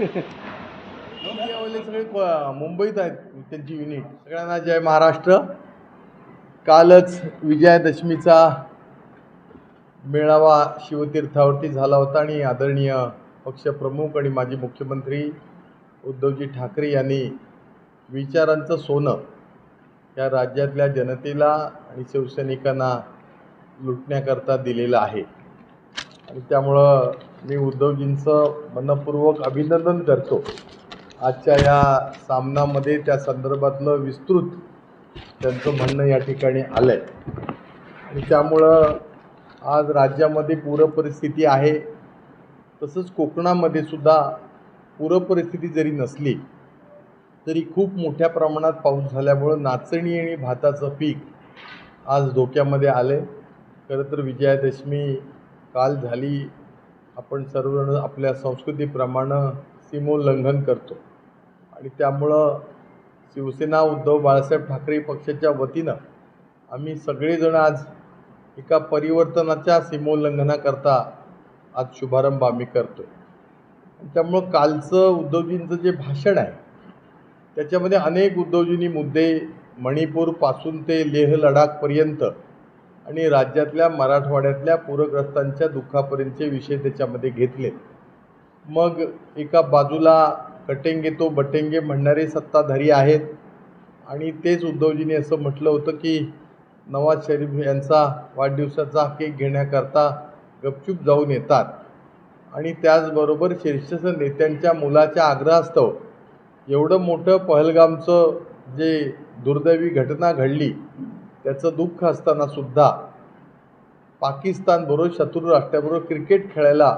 यावेळेला सगळे मुंबईत आहेत त्यांची युनिट सगळ्यांना जय महाराष्ट्र. कालच विजयादशमीचा मेळावा शिवतीर्थावरती झाला होता आणि आदरणीय पक्षप्रमुख आणि माजी मुख्यमंत्री उद्धवजी ठाकरे यांनी विचारांचं सोनं या राज्यातल्या जनतेला आणि शिवसैनिकांना लुटण्याकरता दिलेलं आहे. आणि त्यामुळं मी उद्धवजींचं मनपूर्वक अभिनंदन करतो. आजच्या या सामनामध्ये त्या संदर्भातलं विस्तृत त्यांचं म्हणणं या ठिकाणी आलं आहे आणि त्यामुळं आज राज्यामध्ये पूरपरिस्थिती आहे. तसंच कोकणामध्ये सुद्धा पूरपरिस्थिती जरी नसली तरी खूप मोठ्या प्रमाणात पाऊस झाल्यामुळं नाचणी आणि भाताचं पीक आज धोक्यामध्ये आले खरं तर विजयादशमी काल झाली आपण सर्वजण आपल्या संस्कृतीप्रमाणे सीमोल्लंघन करतो. आणि त्यामुळं शिवसेना उद्धव बाळासाहेब ठाकरे पक्षाच्या वतीनं आम्ही सगळेजण आज एका परिवर्तनाच्या सीमोल्लंघनाकरता आज शुभारंभ आम्ही करतो आहे त्यामुळं कालचं उद्धवजींचं जे भाषण आहे त्याच्यामध्ये अनेक उद्धवजींनी मुद्दे मणिपूरपासून ते लेह लडाखपर्यंत आणि राज्यातल्या मराठवाड्यातल्या पूरग्रस्तांच्या दुःखापर्यंतचे विषय त्याच्यामध्ये घेतले. मग एका बाजूला कटेंगे तो बटेंगे म्हणणारे सत्ताधारी आहेत. आणि तेच उद्धवजींनी असं म्हटलं होतं की नवाज शरीफ यांचा वाढदिवसाचा केक घेण्याकरता गपचूप जाऊन येतात. आणि त्याचबरोबर शीर्ष नेत्यांच्या मुलाच्या आग्रहास्तव एवढं मोठं पहलगामचं जे दुर्दैवी घटना घडली त्याचं दुःख असताना सुद्धा पाकिस्तानबरोबर शत्रू राष्ट्राबरोबर क्रिकेट खेळायला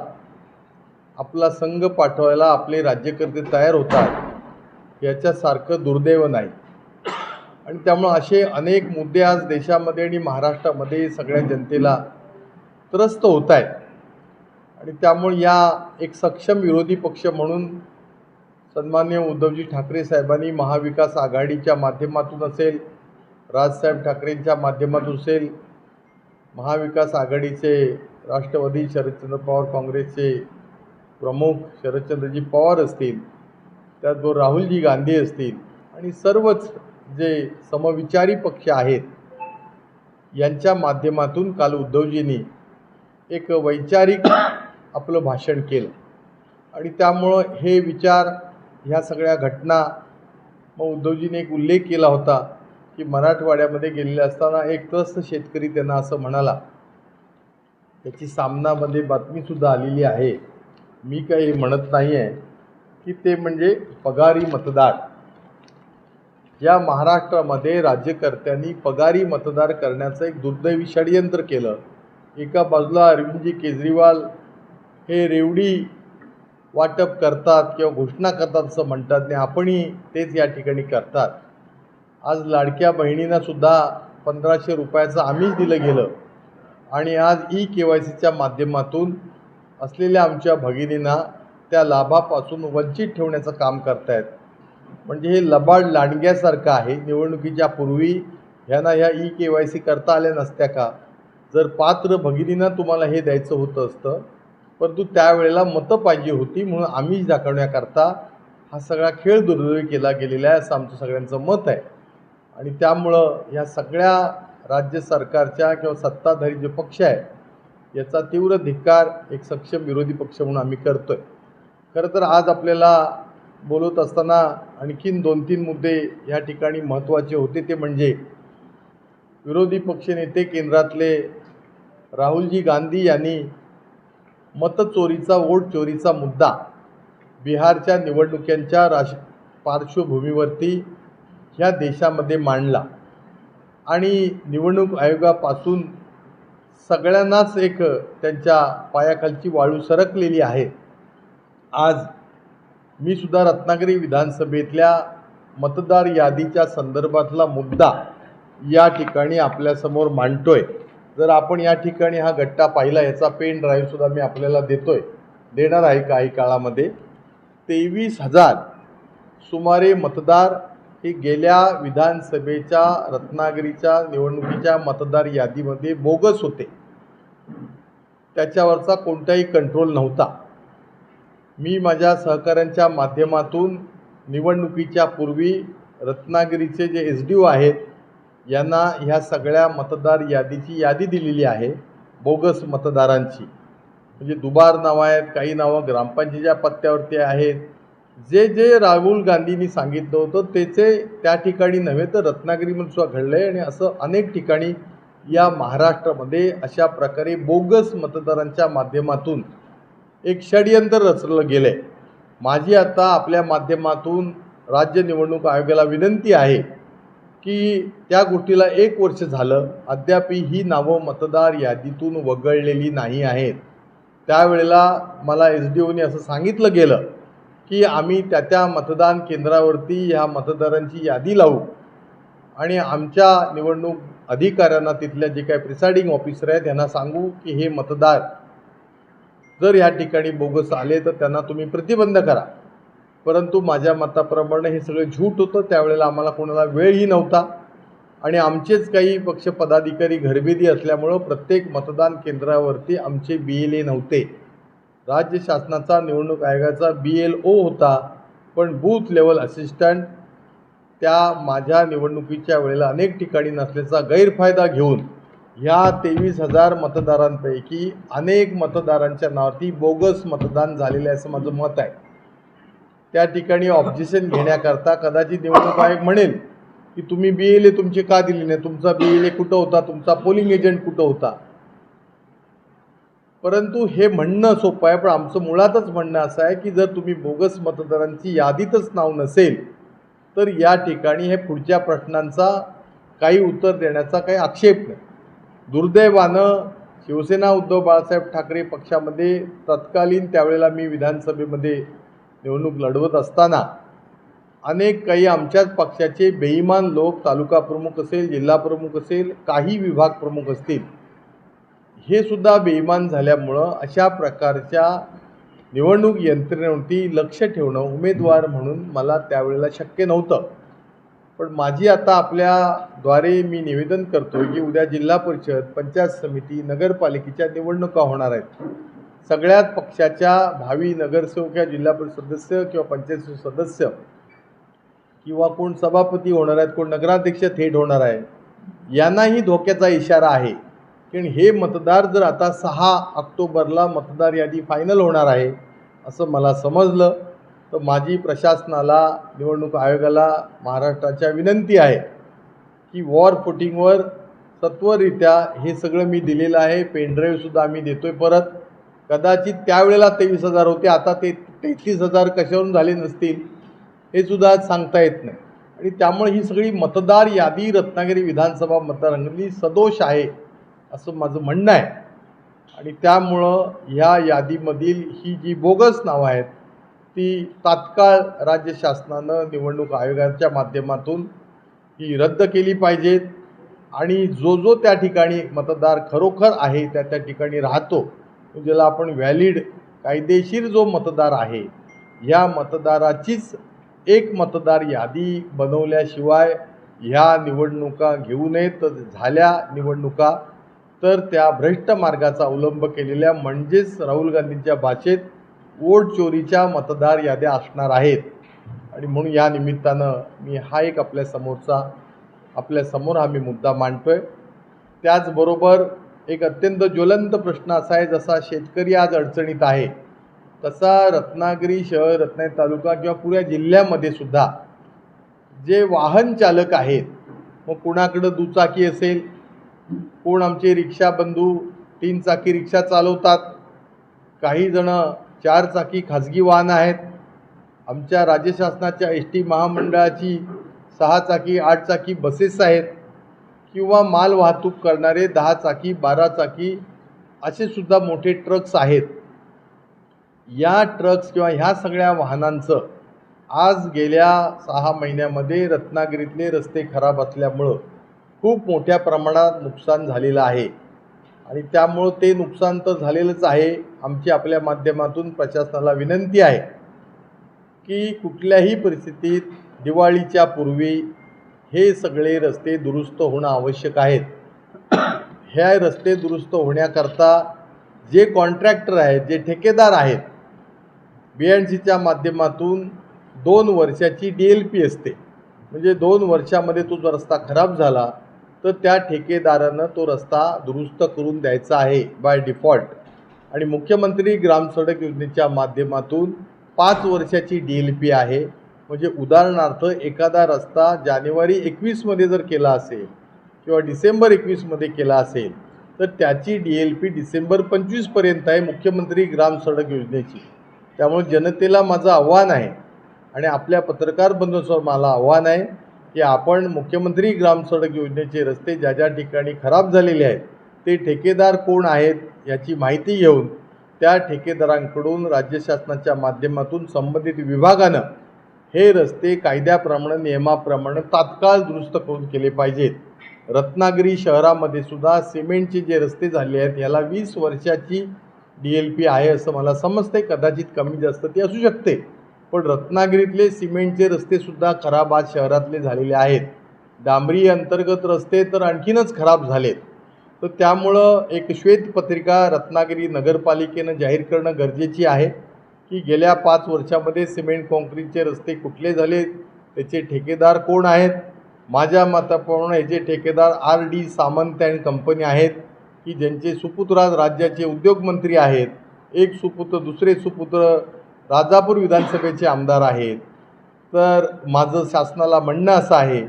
आपला संघ पाठवायला आपले राज्यकर्ते तयार होतात याच्यासारखं दुर्दैव नाही. आणि त्यामुळं असे अनेक मुद्दे आज देशामध्ये आणि महाराष्ट्रामध्ये सगळ्या जनतेला त्रस्त होत आहेत. आणि त्यामुळे या एक सक्षम विरोधी पक्ष म्हणून सन्मान्य उद्धवजी ठाकरे साहेबांनी महाविकास आघाडीच्या माध्यमातून असेल राजसाहेब ठाकरेंच्या माध्यमातून असेल महाविकास आघाडीचे राष्ट्रवादी शरदचंद्र पवार काँग्रेसचे प्रमुख शरदचंद्रजी पवार असतील त्याचबरोबर राहुलजी गांधी असतील आणि सर्वच जे समविचारी पक्ष आहेत यांच्या माध्यमातून काल उद्धवजींनी एक वैचारिक आपलं भाषण केलं. आणि त्यामुळं हे विचार ह्या सगळ्या घटना मग उद्धवजीने एक उल्लेख केला होता की मराठवाड्यामध्ये गेलेले असताना एक त्रस्त शेतकरी त्यांना असं म्हणाला. त्याची सामनामध्ये बातमीसुद्धा आलेली आहे. मी काही म्हणत नाही आहे की ते म्हणजे पगारी मतदार. या महाराष्ट्रामध्ये राज्यकर्त्यांनी पगारी मतदार करण्याचं एक दुर्दैवी षडयंत्र केलं एका बाजूला अरविंदजी केजरीवाल हे रेवडी वाटप करतात किंवा घोषणा करतात असं म्हणतात आणि आपणही तेच या ठिकाणी करतात. आज लाडक्या बहिणींना सुद्धा पंधराशे रुपयाचं आम्हीच दिलं गेलं. आणि आज ई के वाय सीच्या माध्यमातून असलेल्या आमच्या भगिनींना त्या लाभापासून वंचित ठेवण्याचं काम करतायत. म्हणजे हे लबाड लांडग्यासारखं आहे. निवडणुकीच्या पूर्वी ह्यांना ह्या ई के वाय सी करता आल्या नसत्या का? जर पात्र भगिनींना तुम्हाला हे द्यायचं होतं असतं परंतु त्यावेळेला मतं पाहिजे होती म्हणून आम्हीच दाखवण्याकरता हा सगळा खेळ दुर्दैवी केला गेलेला आहे असं आमचं सगळ्यांचं मत आहे. आणि त्यामुळं ह्या सगळ्या राज्य सरकारच्या किंवा सत्ताधारी जे पक्ष आहे याचा तीव्र धिक्कार एक सक्षम विरोधी पक्ष म्हणून आम्ही करतो आहे खरं तर आज आपल्याला बोलत असताना आणखीन दोन तीन मुद्दे या ठिकाणी महत्त्वाचे होते. ते म्हणजे विरोधी पक्षनेते केंद्रातले राहुलजी गांधी यांनी मतचोरीचा वोट चोरीचा मुद्दा बिहारच्या निवडणुकांच्या राश पार्श्वभूमीवरती ह्या देशामध्ये मांडला. आणि निवडणूक आयोगापासून सगळ्यांनाच एक त्यांच्या पायाखालची वाळू सरकलेली आहे. आज मी सुद्धा रत्नागिरी विधानसभेतल्या मतदार यादीच्या संदर्भातला मुद्दा या ठिकाणी आपल्यासमोर मांडतोय. जर आपण या ठिकाणी हा गट्टा पाहिला याचा पेन ड्राईव्हसुद्धा मी आपल्याला देतोय. देणार आहे काही काळामध्ये. तेवीस हजार सुमारे मतदार की गेल्या विधानसभेच्या रत्नागिरीच्या निवडणुकीच्या मतदार यादीमध्ये बोगस होते. त्याच्यावरचा कोणताही कंट्रोल नव्हता. मी माझ्या सहकाऱ्यांच्या माध्यमातून निवडणुकीच्या पूर्वी रत्नागिरीचे जे एस डी ओ आहेत यांना ह्या सगळ्या मतदार यादीची यादी दिलेली आहे बोगस मतदारांची. म्हणजे दुबार नावं आहेत काही नावं ग्रामपंचायतीच्या पत्त्यावरती आहेत जे जे राहुल गांधींनी सांगितलं होतं त्याचे त्या ठिकाणी नव्हे तर रत्नागिरीमध्ये सुद्धा घडलं आहे आणि असं अनेक ठिकाणी या महाराष्ट्रामध्ये अशा प्रकारे बोगस मतदारांच्या माध्यमातून एक षडयंत्र रचलं गेलं आहे माझी आता आपल्या माध्यमातून राज्य निवडणूक आयोगाला विनंती आहे की त्या गोष्टीला एक वर्ष झालं अद्यापही ही नावं मतदार यादीतून वगळलेली नाही आहेत. त्यावेळेला मला एस डी ओने असं सांगितलं गेलं की आम्ही त्या त्या मतदान केंद्रावरती ह्या मतदारांची यादी लावू. आणि आमच्या निवडणूक अधिकाऱ्यांना तिथल्या जे काही प्रिसाइडिंग ऑफिसर आहेत त्यांना सांगू की हे मतदार जर या ठिकाणी बोगस आले तर त्यांना तुम्ही प्रतिबंध करा. परंतु माझ्या मताप्रमाणे हे सगळं झूट होतं त्यावेळेला आम्हाला कोणाला वेळही नव्हता. आणि आमचेच काही पक्ष पदाधिकारी घरभेदी असल्यामुळं प्रत्येक मतदान केंद्रावरती आमचे बी एल ए नव्हते. राज्य शासनाचा निवडणूक आयोगाचा बी एल ओ होता. पण बूथ लेवल असिस्टंट त्या माझ्या निवडणुकीच्या वेळेला अनेक ठिकाणी नसल्याचा गैरफायदा घेऊन ह्या तेवीस हजार मतदारांपैकी अनेक मतदारांच्या नावावरती बोगस मतदान झालेलं आहे असं माझं मत आहे. त्या ठिकाणी ऑब्जेक्शन घेण्याकरता कदाचित निवडणूक आयोग म्हणेल की तुम्ही बी एल ए तुमचे का दिले नाही? तुमचा बी एल ए कुठं होता? तुमचा पोलिंग एजंट कुठं होता? परंतु हे म्हणणं सोपं आहे पण आमचं मुळातच म्हणणं असं आहे की जर तुम्ही बोगस मतदारांची यादीतच नाव नसेल तर या ठिकाणी हे पुढच्या प्रश्नांचा काही उत्तर देण्याचा काही आक्षेप नाही. दुर्दैवानं शिवसेना उद्धव बाळासाहेब ठाकरे पक्षामध्ये तत्कालीन त्यावेळेला मी विधानसभेमध्ये निवडणूक लढवत असताना अनेक काही आमच्याच पक्षाचे बेईमान लोक तालुका प्रमुख असेल जिल्हा प्रमुख असेल काही विभाग प्रमुख असतील हे सुद्धा बेईमान झाल्यामुळं अशा प्रकारच्या निवडणूक यंत्रणेवरती लक्ष ठेवणं उमेदवार म्हणून मला त्यावेळेला शक्य नव्हतं. पण माझी आता आपल्याद्वारे मी निवेदन करतो की उद्या जिल्हा परिषद पंचायत समिती नगरपालिकेच्या निवडणुका होणार आहेत. सगळ्यात पक्षाच्या भावी नगरसेवक किंवा जिल्हा परिषद सदस्य किंवा पंचायत सदस्य किंवा कोण सभापती होणार आहेत कोण नगराध्यक्ष थेट होणार आहे यांनाही धोक्याचा इशारा आहे. कारण हे मतदार जर आता सहा ऑक्टोबरला मतदार यादी फायनल होणार आहे असं मला समजलं. तर माझी प्रशासनाला निवडणूक आयोगाला महाराष्ट्राच्या विनंती आहे की वॉर फुटिंगवर सत्वरित्या हे सगळं मी दिलेलं आहे. पेनड्राईव्हसुद्धा आम्ही देतो आहे परत. कदाचित त्यावेळेला तेवीस हजार होते आता ते तेहतीस हजार कशावरून झाले नसतील हे सुद्धा आज सांगता येत नाही. आणि त्यामुळे ही सगळी मतदार यादी रत्नागिरी विधानसभा मतदारसंघातली सदोष आहे. असं माझं म्हणणं आहे. आणि त्यामुळं ह्या यादीमधील ही जी बोगस नावं आहेत ती तात्काळ राज्य शासनानं निवडणूक आयोगाच्या माध्यमातून ही रद्द केली पाहिजेत. आणि जो जो त्या ठिकाणी मतदार खरोखर आहे त्या त्या ठिकाणी राहतो ज्याला आपण व्हॅलिड कायदेशीर जो मतदार आहे ह्या मतदाराचीच एक मतदार यादी बनवल्याशिवाय ह्या निवडणुका घेऊ नयेत. झाल्या निवडणुका. तर त्या भ्रष्ट मार्गाचा अवलंब केलेल्या म्हणजेच राहुल गांधींच्या भाषेत वोट चोरीच्या मतदार याद्या असणार आहेत. आणि म्हणून या निमित्तानं मी हा एक आपल्या समोरचा आपल्यासमोर हा मी मुद्दा मांडतो आहे त्याचबरोबर एक अत्यंत ज्वलंत प्रश्न असा आहे जसा शेतकरी आज अडचणीत आहे तसा रत्नागिरी शहर रत्नागिरी तालुका किंवा पुऱ्या जिल्ह्यामध्ये सुद्धा जे वाहन चालक आहेत मग कुणाकडं दुचाकी असेल कोण आमचे रिक्षा बंधू तीन चाकी रिक्षा चालवतात? काही जण चार चाकी खाजगी वाहनं आहेत. आमच्या राज्य शासनाच्या एस टी महामंडळाची सहा चाकी आठ चाकी बसेस आहेत. किंवा माल वाहतूक करणारे दहा चाकी बारा चाकी असे सुद्धा मोठे ट्रक्स आहेत. या ट्रक्स किंवा ह्या सगळ्या वाहनांचं आज गेल्या सहा महिन्यामध्ये रत्नागिरीतले रस्ते खराब असल्यामुळं खूप मोठ्या प्रमाणात नुकसान झालेलं आहे. आणि त्यामुळं ते नुकसान तर झालेलंच आहे. आमची आपल्या माध्यमातून प्रशासनाला विनंती आहे की कुठल्याही परिस्थितीत दिवाळीच्या पूर्वी हे सगळे रस्ते दुरुस्त होणं आवश्यक आहेत. ह्या रस्ते दुरुस्त होण्याकरता जे कॉन्ट्रॅक्टर आहेत जे ठेकेदार आहेत बी एन सीच्या माध्यमातून दोन वर्षाची डी एल पी असते. म्हणजे दोन वर्षामध्ये तो जो रस्ता खराब झाला तर त्या ठेकेदारानं तो रस्ता दुरुस्त करून द्यायचा आहे बाय डिफॉल्ट आणि मुख्यमंत्री ग्राम सडक योजनेच्या माध्यमातून पाच वर्षाची डी एल पी आहे. म्हणजे उदाहरणार्थ एखादा रस्ता जानेवारी एकवीसमध्ये जर केला असेल किंवा डिसेंबर एकवीसमध्ये केला असेल तर त्याची डी एल पी डिसेंबर पंचवीसपर्यंत आहे मुख्यमंत्री ग्राम सडक योजनेची. त्यामुळे जनतेला माझं आव्हान आहे आणि आपल्या पत्रकार बंधूंसमोर मला आव्हान आहे. की आपण मुख्यमंत्री ग्राम सडक योजनेचे रस्ते ज्या ज्या ठिकाणी खराब झालेले आहेत ते ठेकेदार कोण आहेत याची माहिती घेऊन त्या ठेकेदारांकडून राज्य शासनाच्या माध्यमातून संबंधित विभागानं हे रस्ते कायद्याप्रमाणे नियमाप्रमाणे तात्काळ दुरुस्त करून केले पाहिजेत. रत्नागिरी शहरामध्ये सुद्धा सिमेंटचे जे रस्ते झाले आहेत याला वीस वर्षाची डी एल पी आहे असं मला समजते कदाचित कमी जास्त ती असू शकते. पण रत्नागिरीतले सिमेंटचे रस्तेसुद्धा खराब आज शहरातले झालेले आहेत. डांबरी अंतर्गत रस्ते तर आणखीनच खराब झालेत. तर त्यामुळं एक श्वेतपत्रिका रत्नागिरी नगरपालिकेनं जाहीर करणं गरजेची आहे की गेल्या पाच वर्षामध्ये सिमेंट काँक्रीटचे रस्ते कुठले झालेत त्याचे ठेकेदार कोण आहेत? माझ्या मताप्रमाणे याचे ठेकेदार R D Samant and company आहेत की ज्यांचे सुपुत्र आज राज्याचे उद्योगमंत्री आहेत एक सुपुत्र दुसरे सुपुत्र राजापूर विधानसभेचे आमदार आहेत. तर माझं शासनाला म्हणणं असं आहे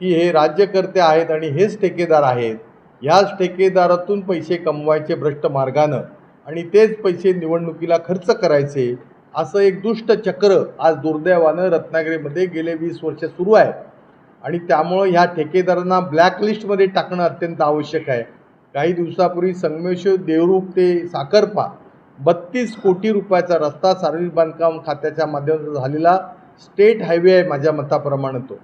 की हे राज्यकर्ते आहेत आणि हेच ठेकेदार आहेत. ह्याच ठेकेदारातून पैसे कमवायचे भ्रष्ट मार्गानं आणि तेच पैसे निवडणुकीला खर्च करायचे असं एक दुष्ट चक्र आज दुर्दैवानं रत्नागिरीमध्ये गेले वीस वर्ष सुरू आहे. आणि त्यामुळं ह्या ठेकेदारांना ब्लॅकलिस्टमध्ये टाकणं अत्यंत आवश्यक आहे. काही दिवसापूर्वी संगमेश्वर देवरूप ते साखरपा बत्तीस कोटी रुपयाचा रस्ता सार्वजनिक बांधकाम खात्याच्या माध्यमातून झालेला स्टेट हायवे आहे माझ्या मताप्रमाणे तो.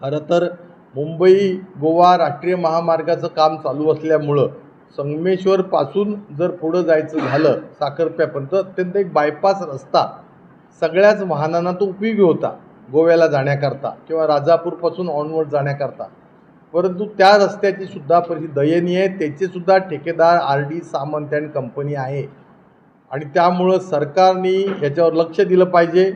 खरं तर मुंबई गोवा राष्ट्रीय महामार्गाचं काम चालू असल्यामुळं संगमेश्वरपासून जर पुढं जायचं झालं साखरप्यापर्यंत अत्यंत एक बायपास रस्ता सगळ्याच वाहनांना तो उपयोगी होता गोव्याला जाण्याकरता किंवा राजापूरपासून ऑनवर्ड जाण्याकरता. परंतु त्या रस्त्याची सुद्धा परिस्थिती दयनीय आहे त्याचे सुद्धा ठेकेदार R D Samant and company आहे. आणि त्यामुळं सरकारने याच्यावर लक्ष दिलं पाहिजे.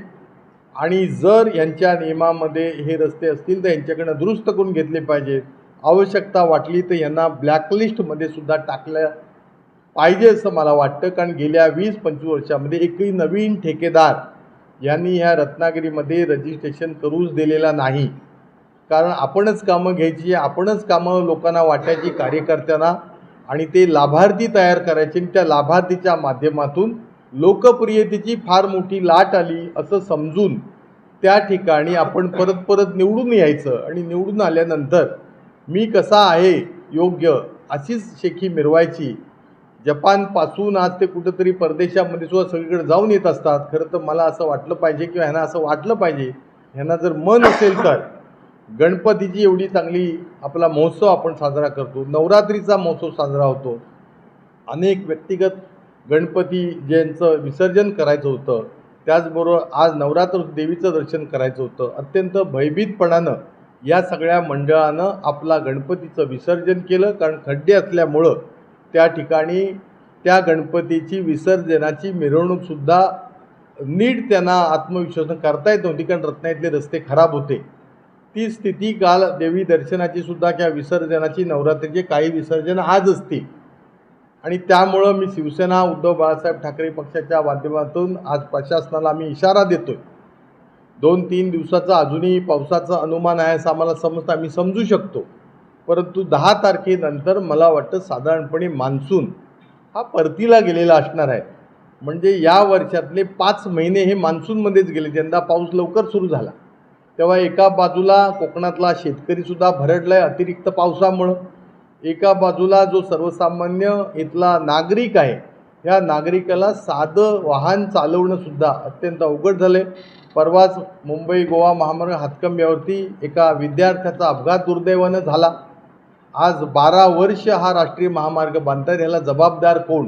आणि जर यांच्या नियमामध्ये हे रस्ते असतील तर यांच्याकडनं दुरुस्त करून घेतले पाहिजेत आवश्यकता वाटली तर यांना ब्लॅकलिस्टमध्ये सुद्धा टाकलं पाहिजे असं मला वाटतं. कारण गेल्या वीस पंचवीस वर्षामध्ये एकही नवीन ठेकेदार यांनी ह्या रत्नागिरीमध्ये रजिस्ट्रेशन करूच दिलेला नाही. कारण आपणच कामं घ्यायची आपणच कामं लोकांना वाटायची कार्यकर्त्यांना. आणि ते लाभार्थी तयार करायचे आणि त्या लाभार्थीच्या माध्यमातून लोकप्रियतेची फार मोठी लाट आली असं समजून त्या ठिकाणी आपण परत परत निवडून यायचं. आणि निवडून आल्यानंतर मी कसा आहे योग्य अशीच शेखी मिरवायची जपानपासून आज ते कुठंतरी परदेशामध्ये सुद्धा सगळीकडे जाऊन येत असतात. खरं तर मला असं वाटलं पाहिजे किंवा ह्यांना असं वाटलं पाहिजे. ह्यांना जर मन असेल तर. गणपतीची एवढी चांगली आपला महोत्सव आपण साजरा करतो. नवरात्रीचा महोत्सव साजरा होतो. अनेक व्यक्तिगत गणपती ज्यांचं विसर्जन करायचं होतं त्याचबरोबर आज नवरात्र देवीचं दर्शन करायचं होतं. अत्यंत भयभीतपणानं या सगळ्या मंडळानं आपला गणपतीचं विसर्जन केलं. कारण खड्डे असल्यामुळं त्या ठिकाणी त्या गणपतीची विसर्जनाची मिरवणूकसुद्धा नीट त्यांना आत्मविश्वासन करता येत नव्हती. कारण रत्नागिरीतले रस्ते खराब होते. ती स्थिती काल देवी दर्शनाची सुद्धा किंवा विसर्जनाची नवरात्रीचे काही विसर्जन आज असतील. आणि त्यामुळं मी शिवसेना उद्धव बाळासाहेब ठाकरे पक्षाच्या माध्यमातून आज प्रशासनाला आम्ही इशारा देतोय. दोन तीन दिवसाचा अजूनही पावसाचं अनुमान आहे असं आम्हाला समजतं आम्ही समजू शकतो. परंतु दहा तारखेनंतर मला वाटतं साधारणपणे मान्सून हा परतीला गेलेला असणार आहे. म्हणजे या वर्षातले पाच महिने हे मान्सूनमध्येच गेले यंदा पाऊस लवकर सुरू झाला. तेव्हा एका बाजूला कोकणातला शेतकरीसुद्धा भरडला आहे अतिरिक्त पावसामुळं. एका बाजूला जो सर्वसामान्य इथला नागरिक आहे ह्या नागरिकाला साधं वाहन चालवणंसुद्धा अत्यंत अवघड झालं आहे परवाच मुंबई गोवा महामार्ग हातकंब्यावरती एका विद्यार्थ्याचा अपघात दुर्दैवानं झाला. आज बारा वर्ष हा राष्ट्रीय महामार्ग बांधतात याला जबाबदार कोण?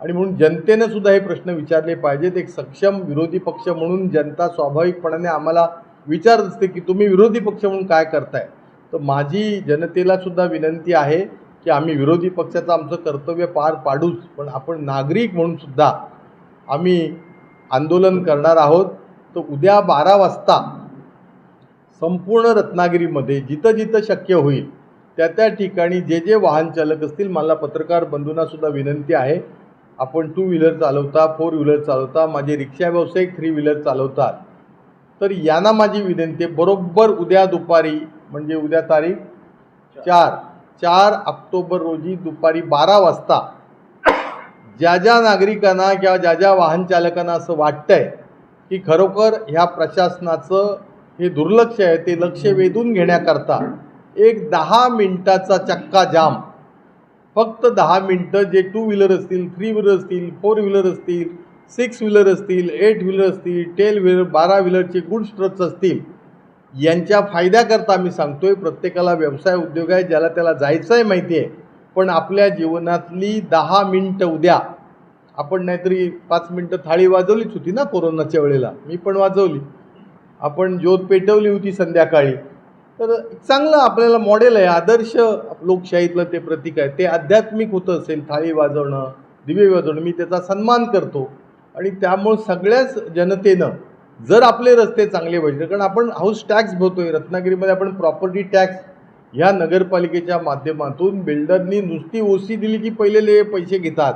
आणि म्हणून जनतेनं सुद्धा हे प्रश्न विचारले पाहिजेत. एक सक्षम विरोधी पक्ष म्हणून जनता स्वाभाविकपणाने आम्हाला विचारत असते की तुम्ही विरोधी पक्ष म्हणून काय करताय? तर माझी जनतेला सुद्धा विनंती आहे की आम्ही विरोधी पक्षाचं आमचं कर्तव्य पार पाडूच पण आपण नागरिक म्हणून सुद्धा आम्ही आंदोलन करणार आहोत. तर उद्या बारा वाजता संपूर्ण रत्नागिरीमध्ये जिथं जिथं शक्य होईल त्या त्या ठिकाणी जे जे वाहन चालक असतील मला पत्रकार बंधूंनासुद्धा विनंती आहे. आपण टू व्हीलर चालवता फोर व्हीलर चालवता माझे रिक्षा व्यावसायिक थ्री व्हीलर चालवतात. तर यांना माझी विनंती आहे बरोबर उद्या दुपारी म्हणजे उद्या तारीख चार चार ऑक्टोबर रोजी दुपारी बारा वाजता ज्या ज्या नागरिकांना किंवा ज्या ज्या वाहन चालकांना असं वाटतंय की खरोखर ह्या प्रशासनाचं हे दुर्लक्ष आहे ते लक्ष वेधून घेण्याकरता एक दहा मिनटाचा चक्का जाम. फक्त दहा मिनटं जे टू व्हीलर असतील थ्री व्हीलर असतील फोर व्हीलर असतील सिक्स व्हीलर असतील एट व्हीलर असतील टेल व्हीलर बारा व्हीलरचे गुड्स ट्रक्स असतील यांच्या फायद्याकरता मी सांगतोय प्रत्येकाला व्यवसाय उद्योग आहे ज्याला त्याला जायचं आहे माहिती आहे पण आपल्या जीवनातली दहा मिनटं उद्या आपण नाहीतरी पाच मिनटं थाळी वाजवलीच होती ना कोरोनाच्या वेळेला मी पण वाजवली. आपण ज्योत पेटवली होती संध्याकाळी. तर चांगलं आपल्याला मॉडेल आहे आदर्श लोकशाहीतलं ते प्रतीक आहे ते आध्यात्मिक होतं असेल थाळी वाजवणं दिवे वाजवणं मी त्याचा सन्मान करतो. आणि त्यामुळं सगळ्याच जनतेनं जर आपले रस्ते चांगले पाहिजे कारण आपण हाऊस टॅक्स भरतोय रत्नागिरीमध्ये आपण प्रॉपर्टी टॅक्स ह्या नगरपालिकेच्या माध्यमातून बिल्डरनी नुसती ओसी दिली की पहिलेले पैसे घेतात.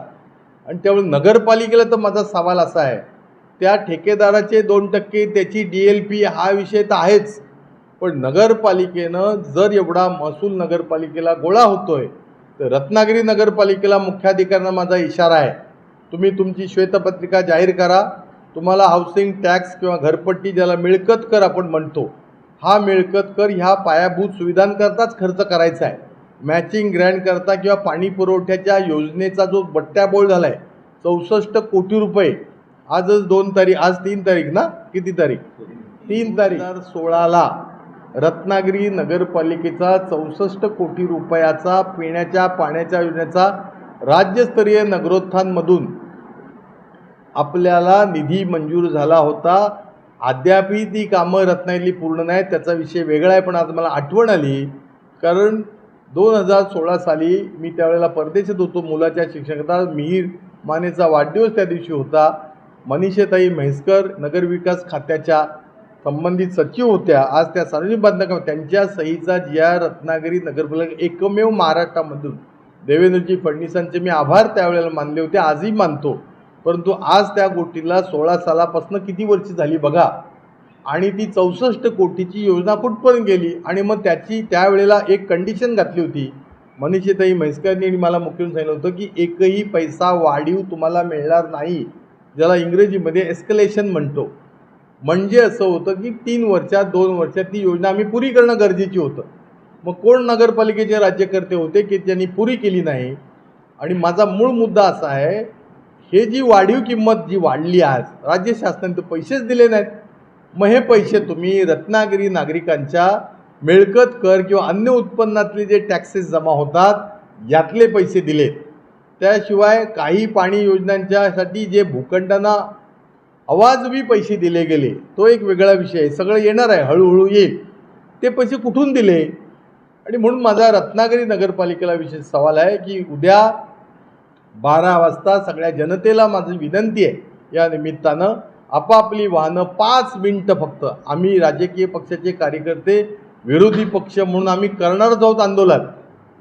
आणि त्यामुळे नगरपालिकेला तर माझा सवाल असा आहे त्या ठेकेदाराचे दोन टक्के त्याची डी एल पी हा विषय तर आहेच पण नगरपालिकेनं जर एवढा महसूल नगरपालिकेला गोळा होतोय तर रत्नागिरी नगरपालिकेला मुख्याधिकाऱ्यांना माझा इशारा आहे. तुम्ही तुमची श्वेतपत्रिका जाहीर करा. तुम्हाला हाऊसिंग टॅक्स किंवा घरपट्टी ज्याला मिळकत कर आपण म्हणतो हा मिळकत कर ह्या पायाभूत सुविधांकरताच खर्च करायचा आहे. मॅचिंग ग्रँडकरता किंवा पाणी पुरवठ्याच्या योजनेचा जो बट्ट्याबोळ झाला आहे चौसष्ट कोटी रुपये. आजच दोन तारीख आज तीन तारीख ना? किती तारीख? तीन तारीख. हजार सोळाला रत्नागिरी नगरपालिकेचा चौसष्ट कोटी रुपयाचा पिण्याच्या पाण्याच्या योजनेचा राज्यस्तरीय नगरोत्थानमधून आपल्याला निधी मंजूर झाला होता. अद्यापही ती कामं रत्नागिरी पूर्ण नाहीत. त्याचा विषय वेगळा आहे पण आज मला आठवण आली. कारण दोन हजार सोळा साली मी त्यावेळेला परदेशात होतो. मुलाच्या शिक्षकाचा मिहीर मानेचा वाढदिवस त्या दिवशी होता. मनीषेताई म्हैसकर नगरविकास खात्याच्या संबंधित सचिव होत्या. आज त्या सार्वजनिक बांधकाम त्यांच्या सहीचा जी आर रत्नागिरी नगरपालिका एकमेव महाराष्ट्रामधून. देवेंद्रजी फडणवीसांचे मी आभार त्यावेळेला मानले होते. आजही मानतो. परंतु आज त्या गोष्टीला सोळा सालापासून किती वर्ष झाली बघा. आणि ती चौसष्ट कोटीची योजना कुठपर्यंत गेली आणि मग त्याची त्यावेळेला एक कंडिशन घातली होती. मनीषेताई म्हैसकरनी आणि मला मुख्यमंत्री सांगितलं होतं की एकही पैसा वाढीव तुम्हाला मिळणार नाही. ज्याला इंग्रजीमध्ये एस्कलेशन म्हणतो. म्हणजे असं होतं की तीन वर्षात दोन वर्षात ती योजना आम्ही पुरी करणं गरजेची होतं. मग कोण नगरपालिकेचे राज्यकर्ते होते की त्यांनी पुरी केली नाही? आणि माझा मूळ मुद्दा असा आहे हे जी वाढीव किंमत जी वाढली आज राज्य शासनाने तर पैसेच दिले नाहीत. मग हे पैसे तुम्ही रत्नागिरी नागरिकांच्या मिळकत कर किंवा अन्य उत्पन्नातले जे टॅक्सेस जमा होतात यातले पैसे दिले त्याशिवाय काही पाणी योजनांच्यासाठी जे भूखंडांना अवाजवी पैसे दिले गेले तो एक वेगळा विषय आहे. सगळं येणार आहे हळूहळू येईल. ते पैसे कुठून दिले? आणि म्हणून माझा रत्नागिरी नगरपालिकेला विशेष सवाल आहे की उद्या बारा वाजता सगळ्या जनतेला माझी विनंती आहे या निमित्तानं आपापली वाहनं पाच मिनटं फक्त आम्ही राजकीय पक्षाचे कार्यकर्ते विरोधी पक्ष म्हणून आम्ही करणारच आहोत आंदोलन.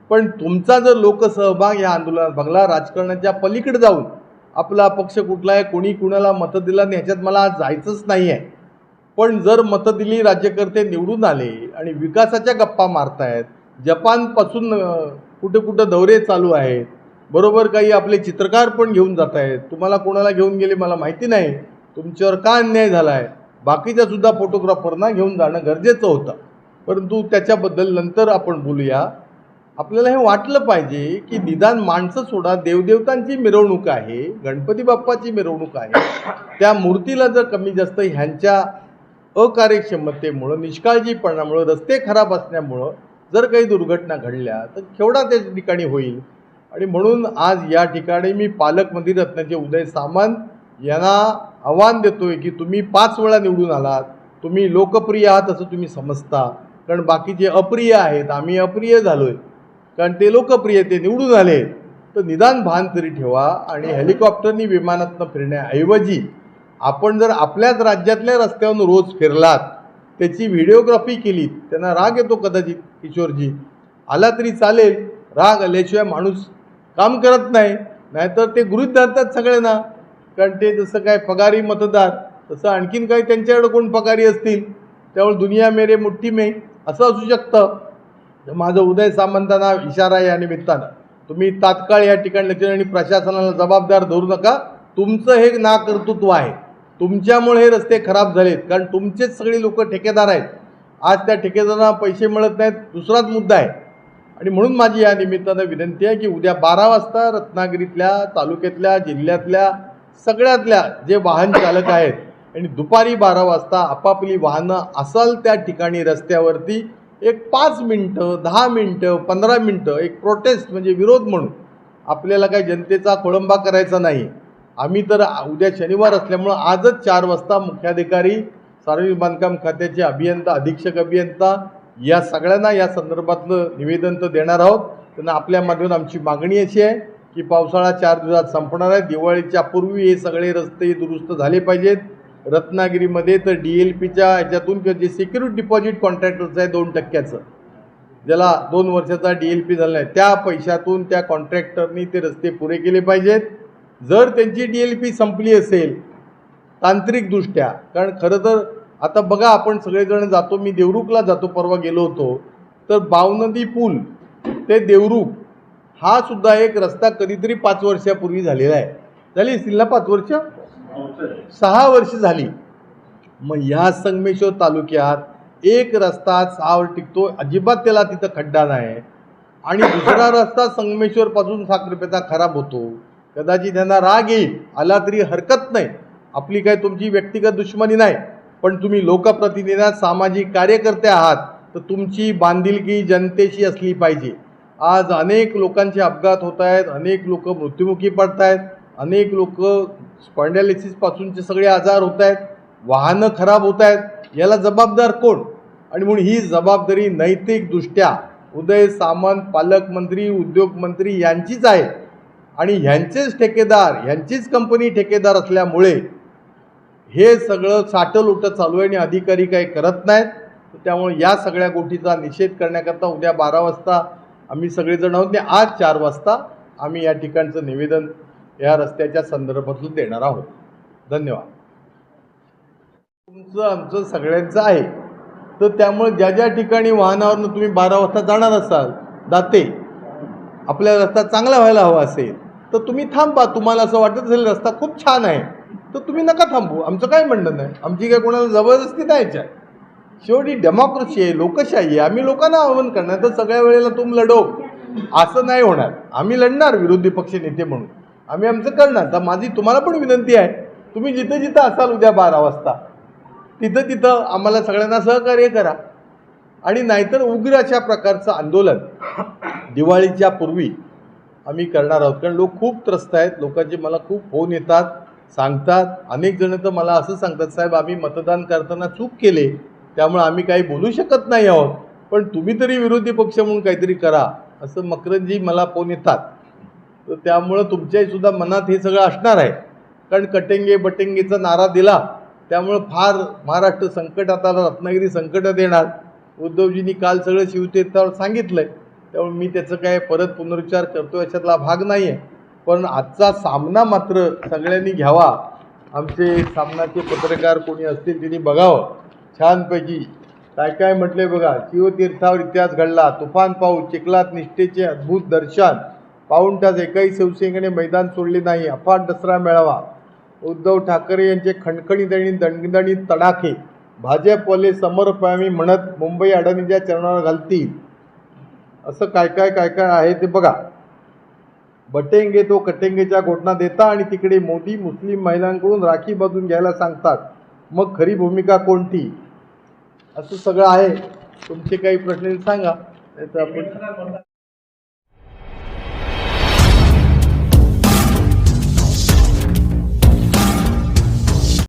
पण तुमचा जर लोकसहभाग या आंदोलनात बघला राजकारणाच्या पलीकडे जाऊन आपला पक्ष कुठला आहे कोणी कुणाला मतं दिला आणि ह्याच्यात मला जायचंच नाही आहे पण जर मतं दिली राज्यकर्ते निवडून आले आणि विकासाच्या गप्पा मारतायत जपानपासून कुठं कुठे कुठं दौरे चालू आहेत बरोबर काही आपले चित्रकार पण घेऊन जात आहेत. तुम्हाला कोणाला घेऊन गेले मला माहिती नाही. तुमच्यावर का अन्याय झाला आहे बाकीच्या सुद्धा फोटोग्राफरना घेऊन जाणं गरजेचं होतं. परंतु त्याच्याबद्दल नंतर आपण बोलूया. आपल्याला हे वाटलं पाहिजे की निदान माणसं सोडा देवदेवतांची मिरवणूक आहे गणपती बाप्पाची मिरवणूक आहे. त्या मूर्तीला जर कमी जास्त ह्यांच्या अकार्यक्षमतेमुळं निष्काळजीपणामुळं रस्ते खराब असल्यामुळं जर काही दुर्घटना घडल्या तर केवढा त्या ठिकाणी होईल? आणि म्हणून आज या ठिकाणी मी पालकमंत्री रत्नाचे उदय सामंत यांना आव्हान देतोय की तुम्ही पाच वेळा निवडून आलात तुम्ही लोकप्रिय आहात असं तुम्ही समजता. कारण बाकीचे अप्रिय आहेत आम्ही अप्रिय झालोय. कारण ते लोकप्रिय ते निवडून आले. तर निदान भान तरी ठेवा आणि हेलिकॉप्टरनी विमानातनं फिरण्याऐवजी आपण जर आपल्याच राज्यातल्या रस्त्यावरून रोज फिरलात त्याची व्हिडिओग्राफी केली त्यांना राग येतो कदाचित किशोरजी. आला तरी चालेल राग आल्याशिवाय माणूस काम करत नाही नाहीतर ते गृहित धरतात सगळ्यांना कारण ते जसं काय पगारी मतदार तसं आणखीन काही त्यांच्याकडे कोण पगारी असतील? त्यामुळे दुनिया मेरे मुठ्ठी मे असं असू शकतं. तर माझं उदय सामंतांना इशारा आहे या निमित्तानं. तुम्ही तात्काळ या ठिकाणी लक्ष आणि प्रशासनाला जबाबदार धरू नका. तुमचं हे नाकर्तृत्व आहे. तुमच्यामुळे हे रस्ते खराब झालेत. कारण तुमचेच सगळे लोक ठेकेदार आहेत. आज त्या ठेकेदारांना पैसे मिळत नाहीत. दुसराच मुद्दा आहे. आणि म्हणून माझी या निमित्तानं विनंती आहे की उद्या बारा वाजता रत्नागिरीतल्या तालुक्यातल्या जिल्ह्यातल्या सगळ्यातल्या जे वाहन चालक आहेत आणि दुपारी बारा वाजता आपापली वाहनं असाल त्या ठिकाणी रस्त्यावरती एक पाच मिनटं दहा मिनटं पंधरा मिनटं एक प्रोटेस्ट म्हणजे विरोध म्हणून आपल्याला काही जनतेचा खोळंबा करायचा नाही. आम्ही तर उद्या शनिवार असल्यामुळं आजच चार वाजता मुख्याधिकारी सार्वजनिक बांधकाम खात्याचे अभियंता अधीक्षक अभियंता या सगळ्यांना या संदर्भातलं निवेदन तर देणार आहोत. त्यांना आपल्या माध्यमातून आमची मागणी अशी आहे की पावसाळा चार दिवसात संपणार आहे. दिवाळीच्या पूर्वी हे सगळे रस्ते दुरुस्त झाले पाहिजेत. रत्नागिरीमध्ये तर डी एल पीच्या ह्याच्यातून किंवा जे सिक्युरिटी डिपॉझिट कॉन्ट्रॅक्टरचं आहे दोन टक्क्याचं ज्याला दोन वर्षाचा डी एल पी झाला आहे त्या पैशातून त्या कॉन्ट्रॅक्टरनी ते रस्ते पुरे केले पाहिजेत. जर त्यांची डी एल पी संपली असेल तांत्रिकदृष्ट्या कारण खरं तर आता बघा आपण सगळेजण जातो मी देवरुखला जातो परवा गेलो होतो. तर बावनदी पूल ते देवरुख हा सुद्धा एक रस्ता कधीतरी पाच वर्षापूर्वी झालेला आहे. झाली असतील ना पाच वर्ष? सहा वर्ष झाली. मग या संगमेश्वर तालुक्यात एक रस्ता सहा वर्ष टिकतो अजिबात त्याला तिथं खड्डा नाही. आणि दुसरा रस्ता संगमेश्वरपासून साखरपेचा खराब होतो. कदाचित त्यांना राग येईल आला तरी हरकत नाही. आपली काय तुमची व्यक्तिगत दुश्मनी नाही. पण तुम्ही लोकप्रतिनिधी सामाजिक कार्यकर्ते आहात तर तुमची बांधिलकी जनतेशी असली पाहिजे. आज अनेक लोकांचे अपघात होत आहेत अनेक लोक मृत्युमुखी पडत आहेत अनेक लोक स्पॉन्डॅलिसिसपासूनचे सगळे आजार होत आहेत वाहनं खराब होत आहेत याला जबाबदार कोण? आणि म्हणून ही जबाबदारी नैतिकदृष्ट्या उदय सामंत पालकमंत्री उद्योगमंत्री यांचीच आहे. आणि ह्यांचेच ठेकेदार ह्यांचीच कंपनी ठेकेदार असल्यामुळे हे सगळं साठं लोटं चालू आहे आणि अधिकारी काही करत नाहीत. त्यामुळे या सगळ्या गोष्टीचा निषेध करण्याकरता उद्या बारा वाजता आम्ही सगळेजण आहोत. आणि आज चार वाजता आम्ही या ठिकाणचं निवेदन या रस्त्याच्या संदर्भातून देणार आहोत. धन्यवाद. तुमचं आमचं सगळ्यांचं आहे. तर त्यामुळे ज्या ज्या ठिकाणी वाहनावरनं तुम्ही बारा वाजता जाणार असाल दाते आपला रस्ता चांगला व्हायला हवा असेल तर तुम्ही थांबा. तुम्हाला असं वाटत असेल रस्ता खूप छान आहे. तर तुम्ही नका थांबू. आमचं काय म्हणणं नाही. आमची काय कोणाला जबरदस्ती नाही याच्यात शेवटी डेमोक्रेसी आहे लोकशाही आहे. आम्ही लोकांना आव्हान करणार तर सगळ्या वेळेला तुम लढो. असं नाही होणार. आम्ही लढणार विरोधी पक्ष नेते म्हणून. आम्ही आमचं करणार. तर माझी तुम्हाला पण विनंती आहे. तुम्ही जिथं जिथं असाल उद्या बारा वाजता तिथं तिथं आम्हाला सगळ्यांना सहकार्य करा. आणि नाहीतर उग्र अशा प्रकारचं आंदोलन दिवाळीच्या पूर्वी आम्ही करणार आहोत. कारण लोक खूप त्रस्त आहेत. लोकांचे मला खूप फोन येतात. सांगतात. अनेक जण तर मला असं सांगतात साहेब आम्ही मतदान करताना चूक केले त्यामुळे आम्ही काही बोलू शकत नाही आहोत. पण तुम्ही तरी विरोधी पक्ष म्हणून काहीतरी करा. असं मकरंजी मला फोन येतात. तर त्यामुळं तुमच्याहीसुद्धा मनात हे सगळं असणार आहे. कारण कटेंगे बटेंगेचा नारा दिला त्यामुळं फार महाराष्ट्र संकटात आला रत्नागिरी संकटात येणार. उद्धवजींनी काल सगळं शिवतीर्थावर आहे त्यामुळे मी त्याचं काय परत पुनरुच्चार करतो याच्यातला भाग नाही आहे पण आजचा सामना मात्र सगळ्यांनी घ्यावा. आमचे सामनाचे पत्रकार कोणी असतील त्यांनी बघावं. छानपैकी. काय काय म्हटले बघा शिवतीर्थावर इतिहास घडला तुफान पाऊस चिखलात निष्ठेचे अद्भुत दर्शन. पाऊण तास एकाही शिवसेनेने मैदान सोडले नाही अफाट दसरा मेळावा. उद्धव ठाकरे यांचे खणखणीत आणि दणदणीत तडाखे. भाजपवाले समरपामी म्हणत मुंबई अडाणीच्या चरणावर घालतील. असं काय काय काय काय आहे ते बघा. बटेंगे तो कटेंगेच्या घोटना देता आणि तिकडे मोदी मुस्लिम महिलांकडून राखी बांधून घ्यायला सांगतात. मग खरी भूमिका कोणती? असं सगळं आहे. तुमचे काही प्रश्न सांगा. नाही आपण